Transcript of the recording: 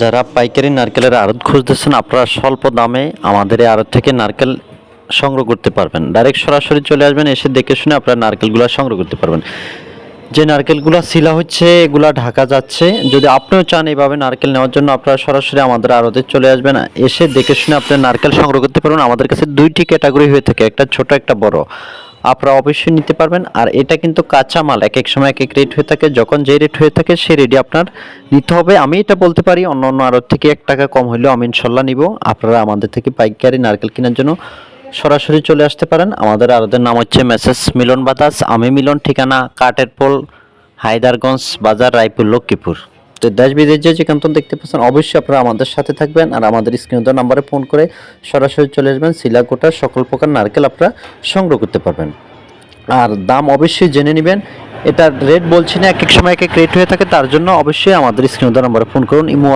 যারা পাইকারি নারকেলের আড়ত খুঁজতেছেন, আপনারা স্বল্প দামে আমাদের এই আড়ত থেকে নারকেল সংগ্রহ করতে পারবেন। ডাইরেক্ট সরাসরি চলে আসবেন, এসে দেখে শুনে আপনারা নারকেলগুলো সংগ্রহ করতে পারবেন। যে নারকেলগুলো শিলা হচ্ছে, এগুলা ঢাকা যাচ্ছে। যদি আপনিও চান এইভাবে নারকেল নেওয়ার জন্য, আপনারা সরাসরি আমাদের আড়তে চলে আসবেন। এসে দেখে শুনে আপনার নারকেল সংগ্রহ করতে পারবেন। আমাদের কাছে দুইটি ক্যাটাগরি হয়ে থাকে, একটা ছোট, একটা বড়। আপনারা অবশ্যই নিতে পারবেন। আর এটা কিন্তু কাঁচা মাল এক এক সময় এক এক রেট হয়ে থাকে। যখন যে রেট হয়ে থাকে, সেই রেডি আপনার নিতে হবে। আমি এটা বলতে পারি, অন্য অন্য আড়ত থেকে এক টাকা কম হলেও আমি ইনশাল্লাহ নিব। আপনারা আমাদের থেকে পাইকারি নারকেল কেনার জন্য সরাসরি চলে আসতে পারেন। আমাদের আড়তের নাম হচ্ছে মেসেজ মিলন বাতাস। আমি মিলন, ঠিকানা কাঠের পোল হায়দারগঞ্জ বাজার, রায়পুর, লক্ষ্মীপুর। তো দেশ বিদেশ যে থেকে দেখতে পাচ্ছেন, অবশ্যই আপনারা আমাদের সাথে থাকবেন আর আমাদের স্ক্রিন দেওয়া নাম্বারে ফোন করে সরাসরি চলে আসবেন। শিলাকোটার সকল প্রকার নারকেল আপনারা সংগ্রহ করতে পারবেন। আর দাম অবশ্যই জেনে নেবেন। এটার রেট বলছি না, এক এক সময় এক এক রেট হয়ে থাকে, তার জন্য অবশ্যই আমাদের স্ক্রিন দেওয়া নাম্বারে ফোন করুন। ইমো